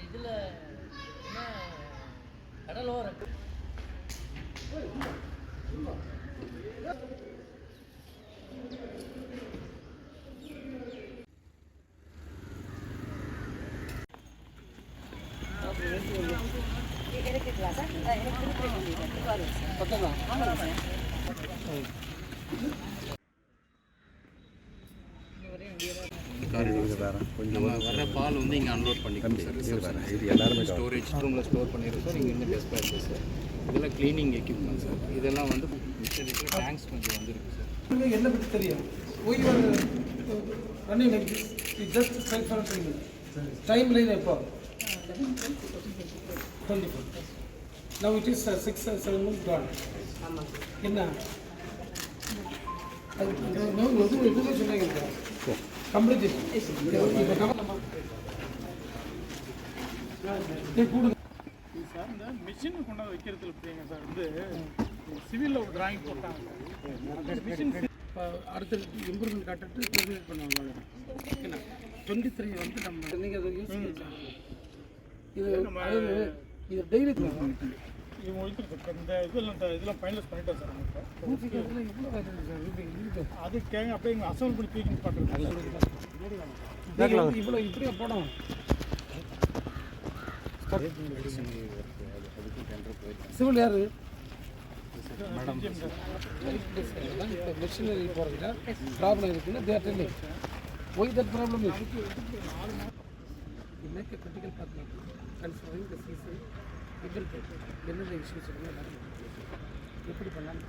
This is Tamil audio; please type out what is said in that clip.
இதில் என்ன கடலோரம் எடுத்துக்கலாம் சார் எனக்கு சார் ஆமாம் சார் நம்ம வர்ற பால் வந்து இங்கே அன்லோட் பண்ணிக்கணும் சார் இது எல்லாருமே ஸ்டோரேஜ் ரூமில் ஸ்டோர் பண்ணிடுறோம் சார் இங்கே இருந்து டெஸ்ட் இருக்குது சார் இதெல்லாம் க்ளீனிங் எக்யூப்மெண்ட் சார் இதெல்லாம் வந்து மிச்சம் இருக்கிற டேங்க்ஸ் கொஞ்சம் வந்துருக்கு சார் என்ன பற்றி தெரியும் running like just self for time line எப்போ twenty four now it is six seven month Khan என்ன அது எது எதுவும் சொன்னாங்க சார் இந்த மிஷின் கொண்டாந்து வைக்கிறதுல பார்த்தீங்க சார் வந்து சிவிலில் ஒரு டிராயிங் போட்டாங்க. அந்த மிஷின் இப்போ அடுத்த இம்ப்ரூவ்மெண்ட் காட்டிட்டு டெர்மினேட் பண்ணுவாங்க ஓகேண்ணா? டுவெண்ட்டி த்ரீ வந்து நம்ம நீங்கள் இது இது டெய்லி ஒழிக்கிறது இப்போ இந்த இதெல்லாம் இந்த இதெல்லாம் ஃபைனலைஸ் பண்ணிட்டோம் சார் நம்ம இப்போ. எவ்வளோ ஆயிடுது சார்? இது இருக்கு அது கேங்க அப்படியே இங்கே அசம்பிள் பண்ணி தூக்கி பண்ணுறது இவ்வளோ இப்படியே போடும் சிவில் யாரு? இப்போ மிஷினரி போகிறதுல ப்ராப்ளம் இருக்குன்னு telling why that problem is You make a critical path map, considering the என்னென்ன இஷ்யூஸ் இருக்குன்னு எப்படி பண்ணலாம்